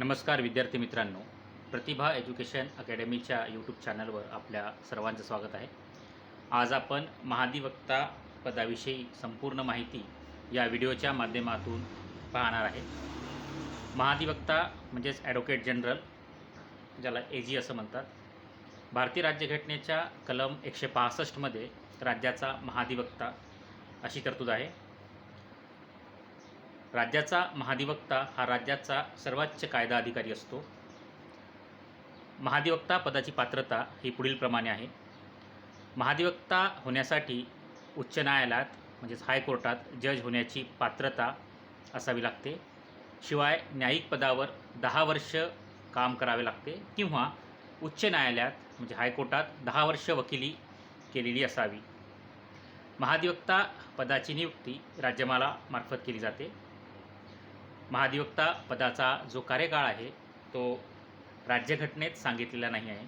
नमस्कार विद्यार्थी मित्रांनो. प्रतिभा एज्युकेशन अकॅडमीच्या यूट्यूब चॅनलवर आपल्या सर्वांचं स्वागत आहे. आज आपण महाधिवक्ता पदाविषयी संपूर्ण माहिती या व्हिडिओच्या माध्यमातून पाहणार आहे. महाधिवक्ता म्हणजेच ॲडव्होकेट जनरल ज्याला ए जी असं म्हणतात. भारतीय राज्यघटनेच्या कलम एकशे पासष्टमध्ये राज्याचा महाधिवक्ता अशी तरतूद आहे. राज्याचा महाधिवक्ता हा राज्याचा सर्वोच्च कायदा अधिकारी असतो. महाधिवक्ता पदाची पात्रता ही पुढीलप्रमाणे आहे. महाधिवक्ता होण्यासाठी उच्च न्यायालयात म्हणजेच हायकोर्टात जज होण्याची पात्रता असावी लागते. शिवाय न्यायिक पदावर दहा वर्ष काम करावे लागते किंवा उच्च न्यायालयात म्हणजे हायकोर्टात दहा वर्ष वकिली केलेली असावी. महाधिवक्ता पदाची नियुक्ती राज्यमाला मार्फत केली जाते. महाधिवक्ता पदाचा जो कार्यकाळ आहे तो राज्यघटनेत सांगितलेला नाही आहे.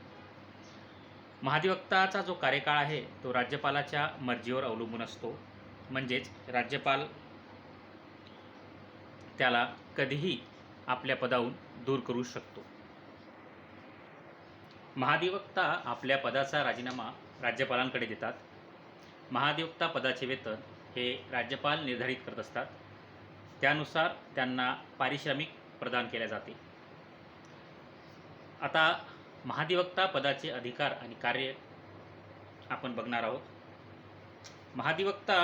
महाधिवक्ताचा जो कार्यकाळ आहे तो राज्यपालाच्या मर्जीवर अवलंबून असतो. म्हणजेच राज्यपाल त्याला कधीही आपल्या पदाहून दूर करू शकतो. महाधिवक्ता आपल्या पदाचा राजीनामा राज्यपालांकडे देतात. महाधिवक्ता पदाचे वेतन हे राज्यपाल निर्धारित करत असतात. त्यानुसार त्यांना पारिश्रमिक प्रदान केले जाते. आता महाधिवक्ता पदाचे अधिकार आणि कार्य आपण बघणार आहोत. महाधिवक्ता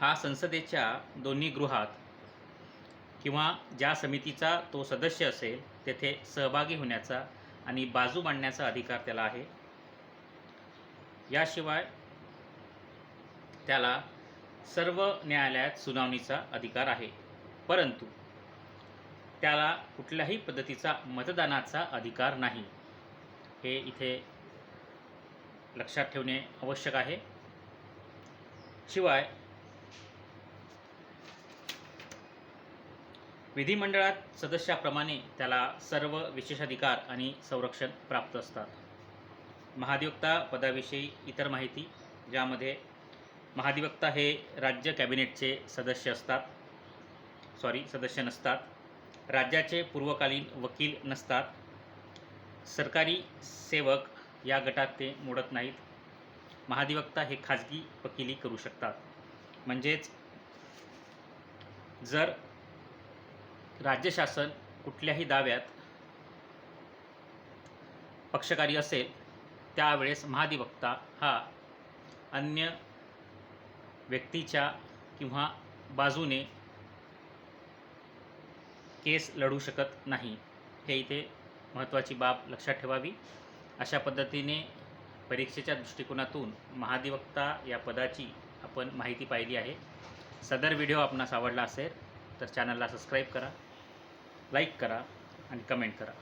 हा संसदेच्या दोन्ही गृहात किंवा ज्या समितीचा तो सदस्य असेल तेथे सहभागी होण्याचा आणि बाजू मांडण्याचा अधिकार त्याला आहे. याशिवाय त्याला सर्व न्यायालयात सुनावणीचा अधिकार आहे. परंतु त्याला कुठल्याही पद्धतीचा मतदानाचा अधिकार नाही. हे इथे लक्षात ठेवणे आवश्यक आहे. शिवाय विधिमंडळात सदस्याप्रमाणे त्याला सर्व विशेषाधिकार आणि संरक्षण प्राप्त असतात. महाधिवक्ता पदाविषयी इतर माहिती ज्यामध्ये महाधिवक्ता हे राज्य कॅबिनेटचे सदस्य असतात. सॉरी सदस्य नसतात. राज्याचे पूर्वकालीन वकील नसतात. सरकारी सेवक या गटात ते मोडत नाहीत. महाधिवक्ता हे खाजगी वकिली करू शकतात. म्हणजेच जर राज्य शासन कुठल्याही दाव्यात पक्षकारी असेल त्यावेळेस महाधिवक्ता हा अन्य व्यक्तीच्या किंवा बाजूने केस लढू शकत नाही. हे इथे महत्त्वाची बाब लक्षात ठेवावी. अशा पद्धतीने परीक्षेच्या दृष्टिकोनातून महाधिवक्ता या पदाची आपण माहिती पाहिली आहे. सदर व्हिडिओ आपणास आवडला असेल तर चॅनलला सबस्क्राईब करा लाईक करा आणि कमेंट करा.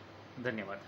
धन्यवाद.